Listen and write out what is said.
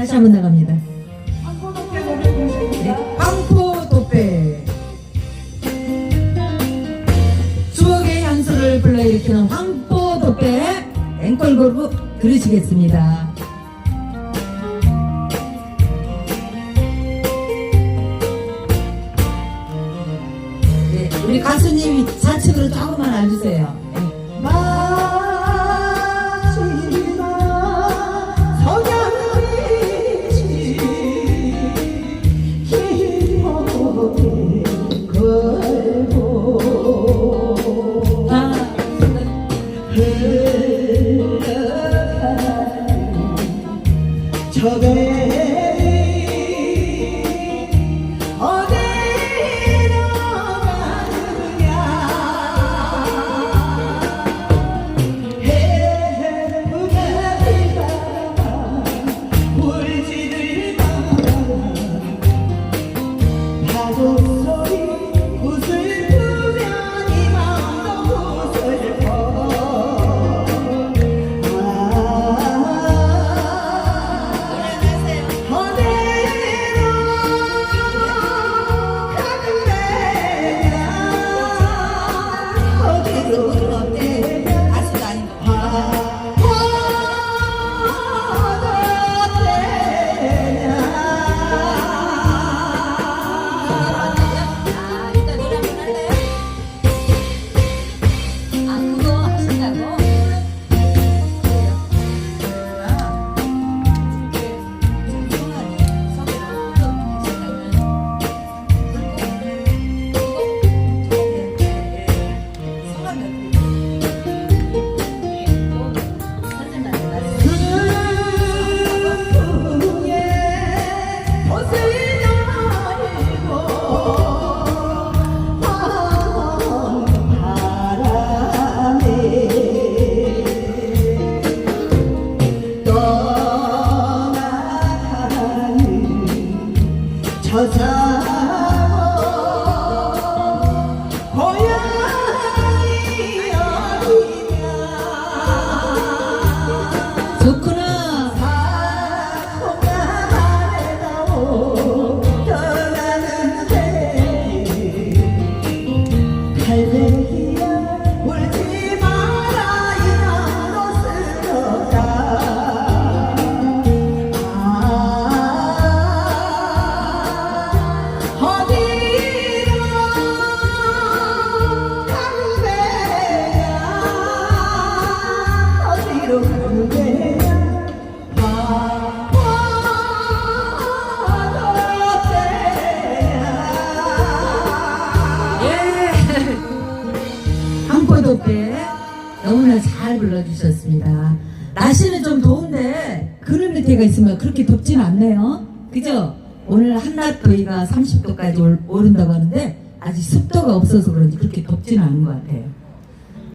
다시 한번 나갑니다. 네, 황포 도배. 추억의 향수를 불러일으키는 황포 도배 앵콜곡 들으시겠습니다. 네, 우리 가수님이 좌측으로 조금만 와주세요. 저배 어디로 가느냐 해무가를 바라봐 물질을 바라봐 파도 저 한포도배 너무나 잘 불러주셨습니다. 날씨는 좀 더운데 그늘 밑에가 있으면 그렇게 덥진 않네요. 그죠? 오늘 한낮 더위가 30도까지 오른다고 하는데 아직 습도가 없어서 그런지 그렇게 덥지는 않은 것 같아요.